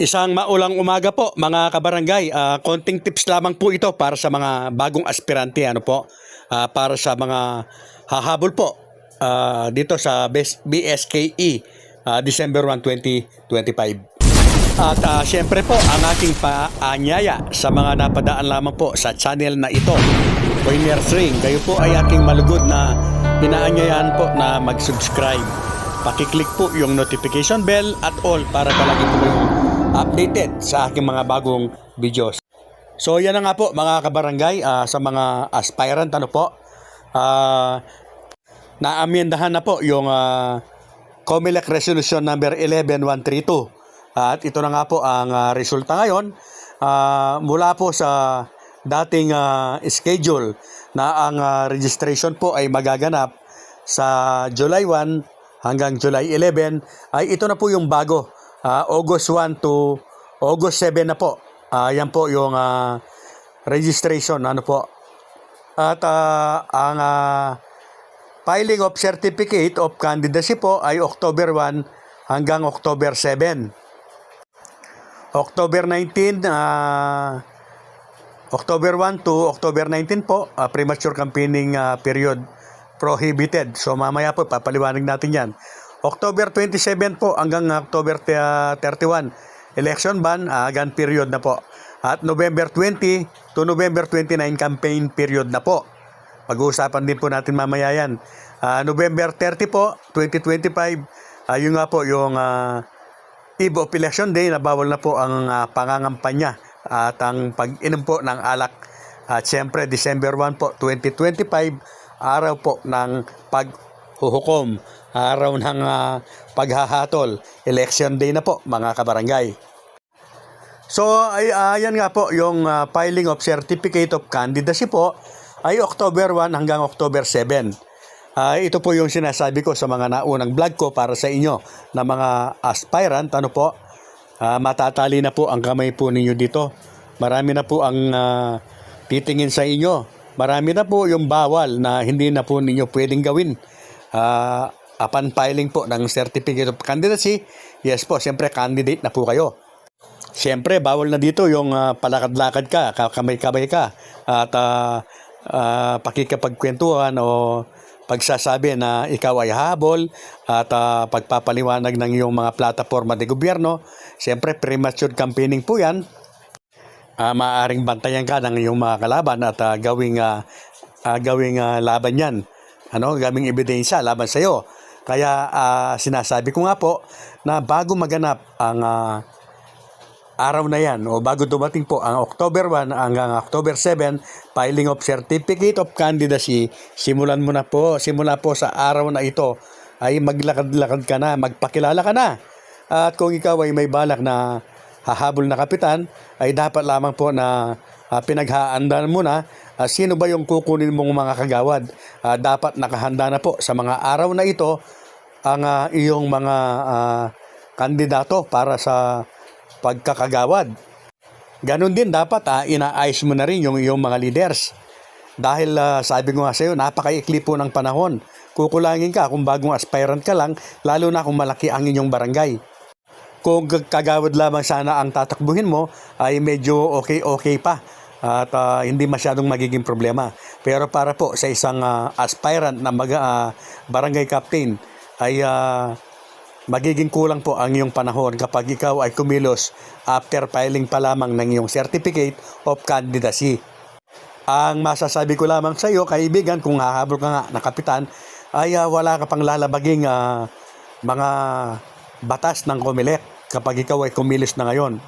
Isang maulang umaga po mga kabarangay. Ah, konting tips lamang po ito para sa mga bagong aspirante ano po. Ah, para sa mga hahabol po ah, dito sa BS- BSKE ah, December 1, 2025. At ah, syempre po ang aking paanyaya sa mga napadaan lamang po sa channel na ito. Poiner String, kayo po ay aking malugod na inaanyayahan po na mag-subscribe. Pakiclick po yung notification bell at all para palagi po kayong updated sa aking mga bagong videos. So yan na nga po mga kabarangay ah, sa mga aspirant ano po. Ah, naamyendahan na po yung ah, COMELEC Resolution number 11132. At ito na nga po ang ah, resulta ngayon Ah, mula po sa dating ah, schedule na ang ah, registration po ay magaganap sa July 1 hanggang July 11 ay ito na po yung bago Ah, August 1 to August 7 na po. Ah, yan po yung ah, registration ano po. At ah, ang ah, Filing of Certificate of Candidacy po ay October 1 hanggang October 7. October 19, ah, October 1 to October 19 po, ah, premature campaigning ah, period prohibited. So mamaya po, papaliwanag natin yan. October 27 po hanggang October te- ah, 31, election ban, ah, gun period na po. At November 20 to November 29, campaign period na po. Pag-uusapan din po natin mamaya yan. Ah, November 30 po, 2025, ah, yun nga po yung ah, Eve of Election Day na bawal na po ang ah, pangangampanya at ang pag-inom po ng alak. At siyempre, December 1 po, 2025, araw po ng paghuhukom, araw ng ah, paghahatol, Election Day na po, mga kabarangay. So, ay, ayan nga po, yung ah, filing of Certificate of Candidacy po ay October 1 hanggang October 7. Ah, ito po yung sinasabi ko sa mga naunang vlog ko para sa inyo na mga aspirant. Ano po? Ah, matatali na po ang kamay po ninyo dito. Marami na po ang ah, titingin sa inyo. Marami na po yung bawal na hindi na po ninyo pwedeng gawin. Ah, upon filing po ng Certificate of Candidacy, yes po, siyempre candidate na po kayo. Siyempre, bawal na dito yung ah, palakad-lakad ka, kamay-kamay ka, at uh, pakikipagkwentuhan o pagsasabi na ikaw ay habol at ah, pagpapaliwanag ng iyong mga plataforma de gobyerno. Siyempre, premature campaigning po yan. Ah, maaaring bantayan ka ng iyong mga kalaban at ah, gawing, ah, ah, gawing ah, laban yan. Ano, gawing ebidensya laban sa iyo. Kaya ah, sinasabi ko nga po na bago maganap ang ah, araw na yan o bago dumating po ang October 1 hanggang October 7 filing of certificate of candidacy simulan mo na po. Simula po sa araw na ito ay maglakad-lakad ka na magpakilala ka na. At kung ikaw ay may balak na hahabol na kapitan ay dapat lamang po na uh, pinaghaandaan mo na ah, sino ba yung kukunin mong mga kagawad? Ah, dapat nakahanda na po sa mga araw na ito ang ah, iyong mga ah, kandidato para sa pagkakagawad. Ganon din dapat ah, inaayos mo na rin yung iyong mga leaders. Dahil ah, sabi ko nga sa iyo, napakaikli po ng panahon. Kukulangin ka kung bagong aspirant ka lang, lalo na kung malaki ang inyong barangay. Kung kagawad lamang sana ang tatakbuhin mo, ay medyo okay-okay pa at ah, hindi masyadong magiging problema. Pero para po sa isang ah, aspirant na mag, ah, barangay captain, ay ah, magiging kulang po ang iyong panahon kapag ikaw ay kumilos after filing pa lamang ng iyong certificate of candidacy. Ang masasabi ko lamang sa iyo, kaibigan, kung hahabol ka nga na kapitan, ay ah, wala ka pang lalabaging ah, mga batas ng COMELEC kapag ikaw ay kumilos na ngayon.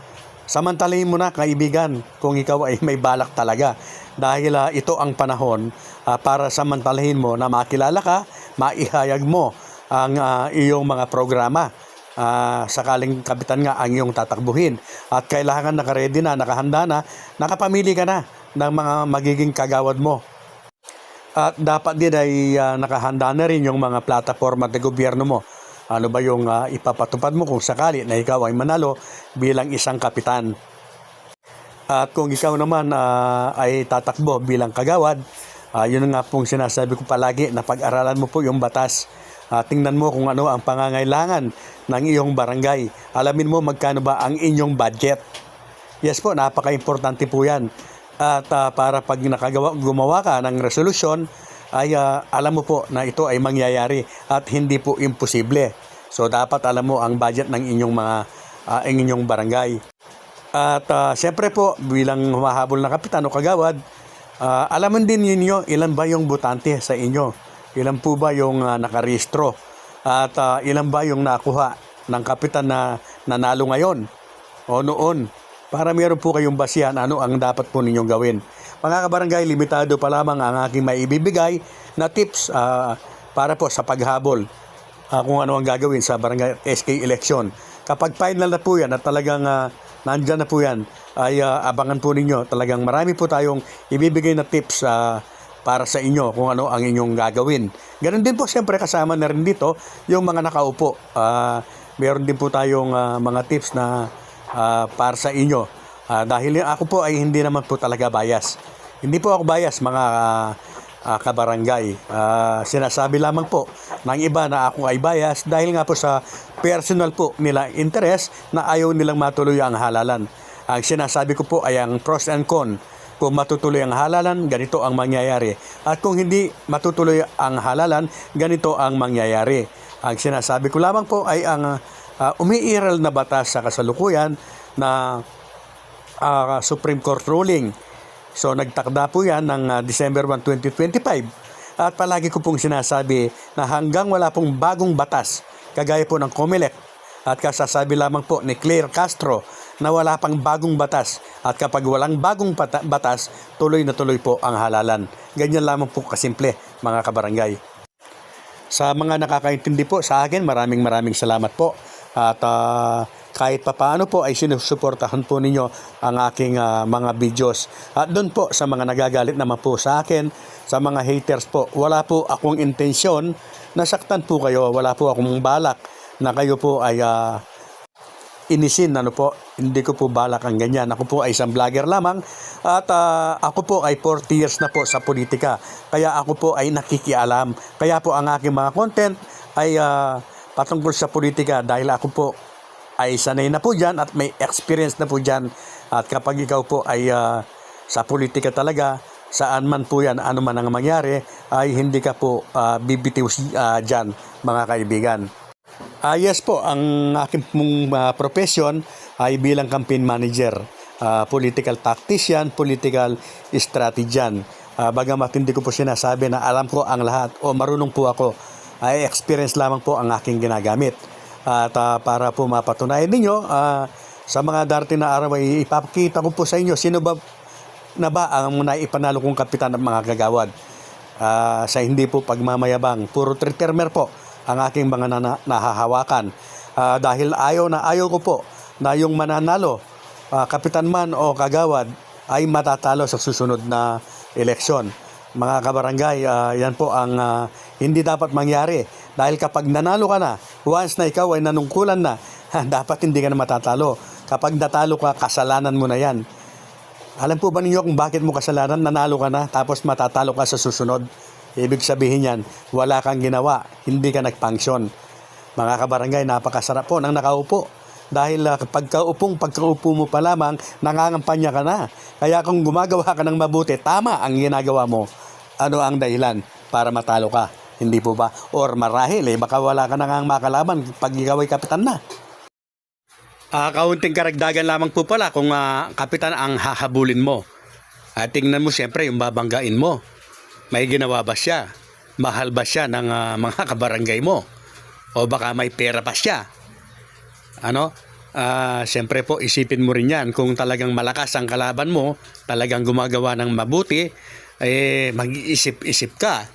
Samantalahin mo na, kaibigan, kung ikaw ay may balak talaga. Dahil ah, ito ang panahon ah, para samantalahin mo na makilala ka, maihayag mo ang ah, iyong mga programa. Ah, sakaling kapitan nga ang iyong tatakbuhin. At kailangan nakaredy na, nakahanda na, nakapamili ka na ng mga magiging kagawad mo. At dapat din ay ah, nakahanda na rin yung mga plataforma at gobyerno mo. Ano ba yung ah, ipapatupad mo kung sakali na ikaw ay manalo bilang isang kapitan. At kung ikaw naman ah, ay tatakbo bilang kagawad, ah, yun nga pong sinasabi ko palagi na pag-aralan mo po yung batas. Ah, tingnan mo kung ano ang pangangailangan ng iyong barangay. Alamin mo magkano ba ang inyong budget. Yes po, napaka-importante po yan. At ah, para pag nakagawa, gumawa ka ng resolusyon, ay ah, alam mo po na ito ay mangyayari at hindi po imposible. So dapat alam mo ang budget ng inyong mga ah, ang inyong barangay. At ah, siyempre po, bilang humahabol na kapitan o kagawad, ah, alaman din ninyo ilan ba yung butante sa inyo. Ilan po ba yung ah, nakarehistro. At ah, ilan ba yung nakuha ng kapitan na nanalo ngayon o noon. Para meron po kayong basihan ano ang dapat po ninyong gawin. Mga kabarangay, limitado pa lamang ang aking maibibigay na tips ah, para po sa paghabol ah, kung ano ang gagawin sa barangay SK election. Kapag final na po yan at talagang ah, nandyan na po yan, ay ah, abangan po ninyo. Talagang marami po tayong ibibigay na tips ah, para sa inyo kung ano ang inyong gagawin. Ganon din po siyempre kasama na rin dito yung mga nakaupo. Ah, meron din po tayong ah, mga tips na ah, para sa inyo. Ah, dahil ako po ay hindi naman po talaga bias. Hindi po ako bias mga ah, ah, kabarangay. Ah, sinasabi lamang po ng iba na ako ay bias dahil nga po sa personal po nila interest na ayaw nilang matuloy ang halalan. Ang sinasabi ko po ay ang pros and con. Kung matutuloy ang halalan, ganito ang mangyayari. At kung hindi matutuloy ang halalan, ganito ang mangyayari. Ang sinasabi ko lamang po ay ang ah, umiiral na batas sa kasalukuyan na ah, Supreme Court ruling. So nagtakda po yan ng ah, December 1, 2025. At palagi ko pong sinasabi na hanggang wala pong bagong batas, kagaya po ng COMELEC, at kasasabi lamang po ni Claire Castro na wala pang bagong batas at kapag walang bagong bata- batas, tuloy na tuloy po ang halalan. Ganyan lamang po kasimple mga kabarangay. Sa mga nakakaintindi po sa akin, maraming maraming salamat po. At ah, kahit papaano po ay sinusuportahan po ninyo ang aking ah, mga videos. At doon po sa mga nagagalit naman po sa akin, sa mga haters po, wala po akong intensyon na saktan po kayo. Wala po akong balak na kayo po ay ah, inisin ano po? Hindi ko po balak ang ganyan. Ako po ay isang vlogger lamang at ah, ako po ay 40 years na po sa politika. Kaya ako po ay nakikialam. Kaya po ang aking mga content ay ah, patungkol sa politika dahil ako po ay sanay na po dyan at may experience na po dyan. At kapag ikaw po ay ah, sa politika talaga saan man po yan ano man ang mangyari ay hindi ka po ah, bibitiw uh, dyan mga kaibigan Ah yes po, ang aking pong ah, profession ay bilang campaign manager, ah, political tactician, political strategian. Ah, bagamat hindi ko po sinasabi na alam ko ang lahat o marunong po ako, ay experience lamang po ang aking ginagamit. At ah, para po mapatunayan ninyo, ah, sa mga darating na araw ay ipapakita ko po sa inyo sino ba na ba ang naipanalo kong kapitan ng mga kagawad. Ah, sa hindi po pagmamayabang, puro three-termer po ang aking mga nana- nahahawakan. Ah, dahil ayaw na ayaw ko po na yung mananalo, ah, kapitan man o kagawad, ay matatalo sa susunod na eleksyon. Mga kabarangay, ah, yan po ang ah, hindi dapat mangyari. Dahil kapag nanalo ka na, once na ikaw ay nanungkulan na, dapat hindi ka na matatalo. Kapag natalo ka, kasalanan mo na yan. Alam po ba ninyo kung bakit mo kasalanan, nanalo ka na, tapos matatalo ka sa susunod? Ibig sabihin yan, wala kang ginawa, hindi ka nagpangsyon. Mga kabarangay, napakasarap po ng nakaupo. Dahil uh, pagkaupong pagkaupo mo pa lamang, nangangampanya ka na. Kaya kung gumagawa ka ng mabuti, tama ang ginagawa mo. Ano ang dahilan para matalo ka? Hindi po ba? Or marahil, eh, baka wala ka na makalaban pag ikaw ay kapitan na. Ah, kaunting karagdagan lamang po pala kung ah, kapitan ang hahabulin mo. At tingnan mo siyempre yung babanggain mo. May ginawa ba siya? Mahal ba siya ng ah, mga kabarangay mo? O baka may pera pa siya? Ano? Ah, siyempre po isipin mo rin yan kung talagang malakas ang kalaban mo, talagang gumagawa ng mabuti, eh mag-iisip-isip ka.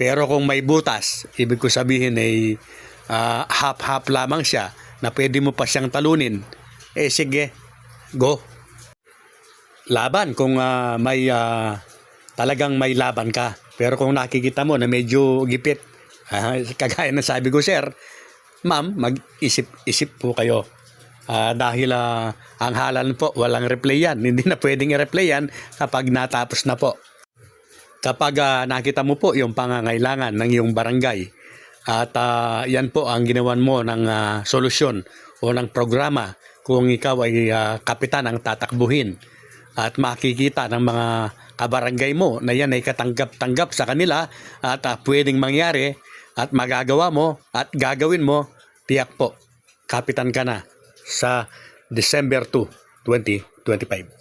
Pero kung may butas, ibig ko sabihin ay ah, half-half lamang siya na pwede mo pa siyang talunin, eh sige, go. Laban kung ah, may ah, talagang may laban ka. Pero kung nakikita mo na medyo gipit, ah, kagaya ng sabi ko, sir, ma'am, mag-isip-isip po kayo. Ah, dahil ah, ang halal po, walang replay yan. Hindi na pwedeng i-replay yan kapag natapos na po. Kapag ah, nakita mo po yung pangangailangan ng iyong barangay At ah, yan po ang ginawan mo ng ah, solusyon o ng programa kung ikaw ay ah, kapitan ang tatakbuhin at makikita ng mga kabarangay mo na yan ay katanggap-tanggap sa kanila at ah, pwedeng mangyari at magagawa mo at gagawin mo, tiyak po, kapitan ka na sa December 2, 2025.